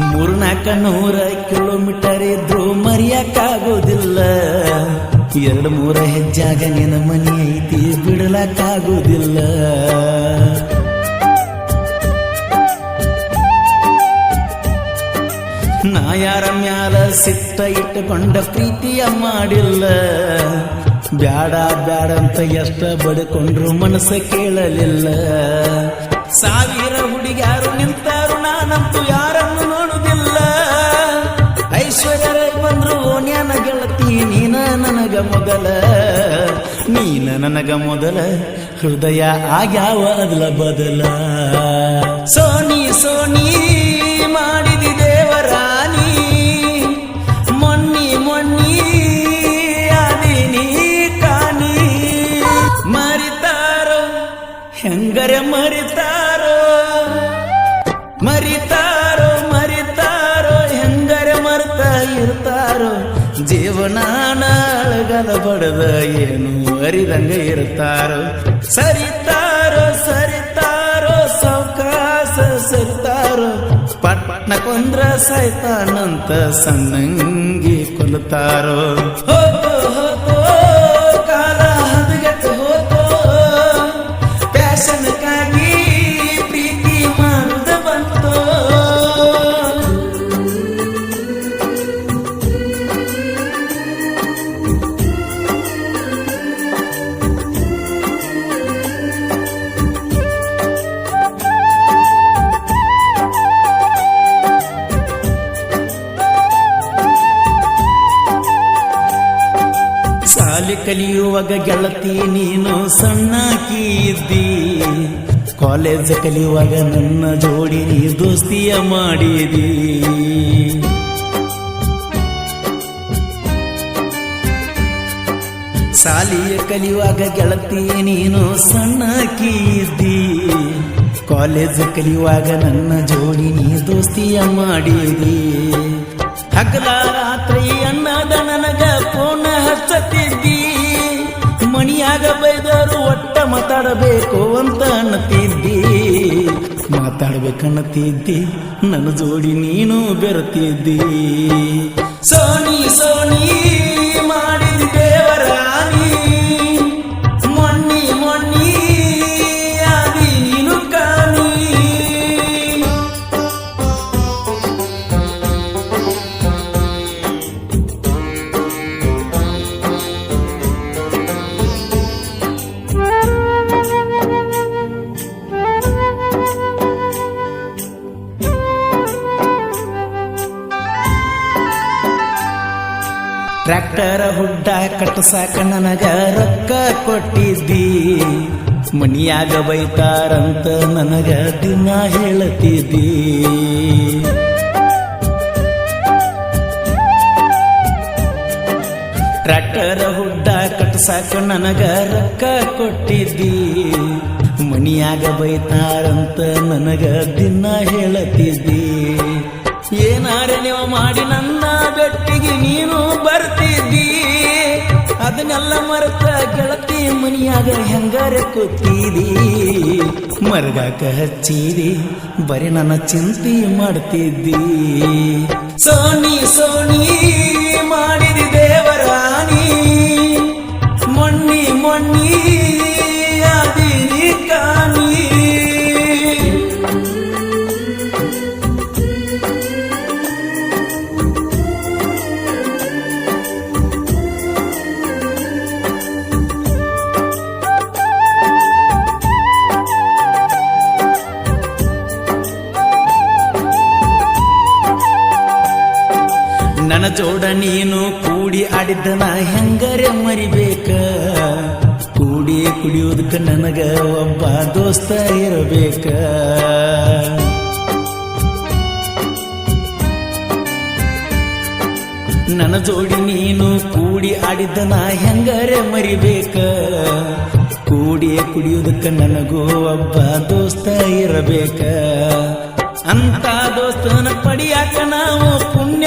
ಮೂರ್ನಾಕ ನೂರ ಕಿಲೋಮೀಟರ್ ಇದ್ರು ಮರಿಯಕ್ಕಾಗೋದಿಲ್ಲ. ಎರಡು ಮೂರ ಹೆಜ್ಜಾಗ ನಿನ್ನ ಮನೆ ಐತಿ ಬಿಡಲಕ್ಕಾಗೋದಿಲ್ಲ ನಾ ಯಾರ ಮ್ಯಾಲ ಸಿಟ್ಟ ಇಟ್ಟುಕೊಂಡ ಪ್ರೀತಿಯ ಮಾಡಿಲ್ಲ. ಬ್ಯಾಡ ಬ್ಯಾಡ ಅಂತ ಎಷ್ಟ ಬಡ್ಕೊಂಡ್ರು ಮನಸ್ಸ ಕೇಳಲಿಲ್ಲ. ಮೊದಲ, ನೀನ ನನಗ ಮೊದಲ, ಹೃದಯ ಆಗ್ಯಾವ ಅದಲ ಬದಲ. ಸೋನಿ ಸೋನಿ, ಮಾಡಿದಿ ದೇವರಾನಿ ಮೊನ್ನಿ ಮೊನ್ನಿ ಅದಿನಿ ಕಾಣಿ. ಮರಿತಾರೋ, ಹೆಂಗರೆ ಮರಿತಾರೋ ಇರ್ತಾರೋ ಜೀವನಾನ ನಾಳಗದ ಬಡದ ಏನು ಅರಿದಂಗ ಇರ್ತಾರೋ ಸರಿತಾರೋ ಸರಿತಾರೋ ಸಾವಕಾಶ ಸರಿತಾರೋ? ಪಟ್ನ ಕೊಂದ್ರ ಸೈತಾನಂತ ಸಣ್ಣಂಗಿ ಕೊಲ್ತಾರೋ ಸಾಲಿ ಕಲಿಯುವಾಗ ಗೆಳತಿ, ನೀನು ಸಣ್ಣ ಕೀರ್ತಿ. ಕಾಲೇಜ್ ಕಲಿಯುವಾಗ ನನ್ನ ಜೋಡಿ ನೀ ದೋಸ್ತಿಯ ಮಾಡಿದಿ. ಶಾಲೆಯ ಕಲಿಯುವಾಗ ಗೆಳತಿ, ನೀನು ಸಣ್ಣ ಇದ್ದಿ ಕಾಲೇಜ್ ಕಲಿಯುವಾಗ ನನ್ನ ಜೋಡಿ ನೀ ದೋಸ್ತಿಯ ಮಾಡಿದಿ. ಹಗಲ ರಾತ್ರಿ ಅನ್ನದ ನನಗ ಪೂರ್ಣ ಹಚ್ಚತಿದ್ದಿ. ಮಣಿಯಾಗ ಬೈದರು ಒಟ್ಟ ಮಾತಾಡಬೇಕು ಅಂತ ಅನ್ನತಿದ್ದಿ. ಮಾತಾಡ್ಬೇಕನ್ನತಿದ್ದಿ. ನನ್ನ ಜೋಡಿ ನೀನು ಬೆರತಿದ್ದಿ. ಟ್ರ್ಯಾಕ್ಟರ್ ಹುಡ್ಡ ಕಟ್ಟಸಾಕ ನನಗ ರೊಕ್ಕ ಕೊಟ್ಟಿದ್ದಿ. ಮನಿಯಾಗ ಬೈತಾರಂತ ನನಗ ದಿನ ಹೇಳತಿದ್ದಿ. ಟ್ರ್ಯಾಕ್ಟರ್ ಹುಡ್ಡ ಕಟ್ಟಸಾಕ ನನಗ ರೊಕ್ಕ ಕೊಟ್ಟಿದ್ದಿ. ಮನಿಯಾಗ ಬೈತಾರಂತ ನನಗ ದಿನ ಹೇಳತಿದ್ದಿ. ಏನಾರೆ ನೀವು ಮಾಡಿ ನನ್ನ ಬೆಟ್ಟಿಗೆ ನೀನು ಬರ್ತಿದ್ದಿ? ಅದನ್ನೆಲ್ಲ ಮರೆತ ಗೆಳತಿ ಮನಿಯಾಗ ಹೆಂಗಾರೆ ಕೂತೀದಿ ಮರಗಾಕ ಹಚ್ಚಿದಿ ಬರೀ ನನ್ನ ಚಿಂತೆ ಮಾಡ್ತಿದ್ದಿ? ಸೋನಿ ಸೋನಿ ಜೋಡ ನೀನು ಕೂಡಿ ಆಡಿದ್ದನ ಹೆಂಗರೆ ಮರಿಬೇಕ? ಕೂಡಿ ಕುಡಿಯೋದಕ್ಕೆ ನನಗ ಒಬ್ಬ ದೋಸ್ತ ಇರಬೇಕ? ನನ್ನ ಜೋಡಿ ನೀನು ಕೂಡಿ ಆಡಿದ್ದನ ಹೆಂಗರೆ ಮರಿಬೇಕ? ಕೂಡಿ ಕುಡಿಯೋದಕ್ಕೆ ನನಗೂ ಒಬ್ಬ ದೋಸ್ತ ಇರಬೇಕ? ಅಂತ ದೋಸ್ತನ ಪಡಿಯಾಕ ನಾವು ಪುಣ್ಯ